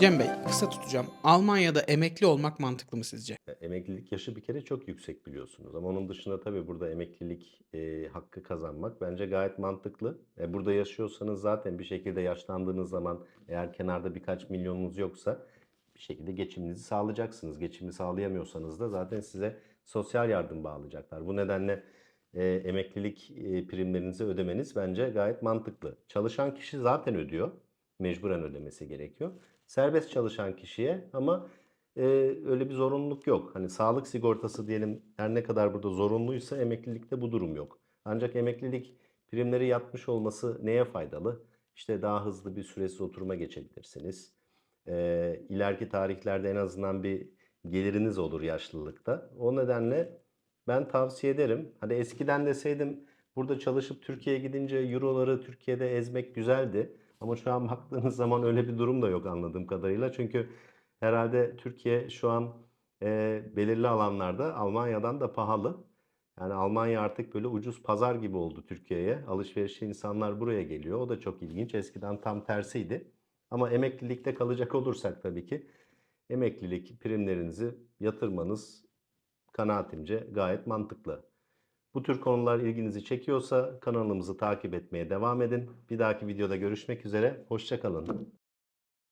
Cem Bey, kısa tutacağım. Almanya'da emekli olmak mantıklı mı sizce? E, Emeklilik yaşı bir kere çok yüksek biliyorsunuz. Ama onun dışında tabii burada emeklilik e, hakkı kazanmak bence gayet mantıklı. E, burada yaşıyorsanız zaten bir şekilde yaşlandığınız zaman eğer kenarda birkaç milyonunuz yoksa bir şekilde geçiminizi sağlayacaksınız. Geçimi sağlayamıyorsanız da zaten size sosyal yardım bağlayacaklar. Bu nedenle e, emeklilik e, primlerinizi ödemeniz bence gayet mantıklı. Çalışan kişi zaten ödüyor. Mecburen ödemesi gerekiyor. Serbest çalışan kişiye ama e, öyle bir zorunluluk yok. Hani sağlık sigortası diyelim her ne kadar burada zorunluysa emeklilikte bu durum yok. Ancak emeklilik primleri yatmış olması neye faydalı? İşte daha hızlı bir süresiz oturuma geçebilirsiniz. E, ileriki tarihlerde en azından bir geliriniz olur yaşlılıkta. O nedenle ben tavsiye ederim. Hani eskiden deseydim burada çalışıp Türkiye'ye gidince euroları Türkiye'de ezmek güzeldi. Ama şu an baktığınız zaman öyle bir durum da yok anladığım kadarıyla. Çünkü herhalde Türkiye şu an e, belirli alanlarda Almanya'dan da pahalı. Yani Almanya artık böyle ucuz pazar gibi oldu Türkiye'ye. Alışverişe insanlar buraya geliyor. O da çok ilginç. Eskiden tam tersiydi. Ama emeklilikte kalacak olursak tabii ki emeklilik primlerinizi yatırmanız kanaatimce gayet mantıklı. Bu tür konular ilginizi çekiyorsa kanalımızı takip etmeye devam edin. Bir dahaki videoda görüşmek üzere. Hoşçakalın.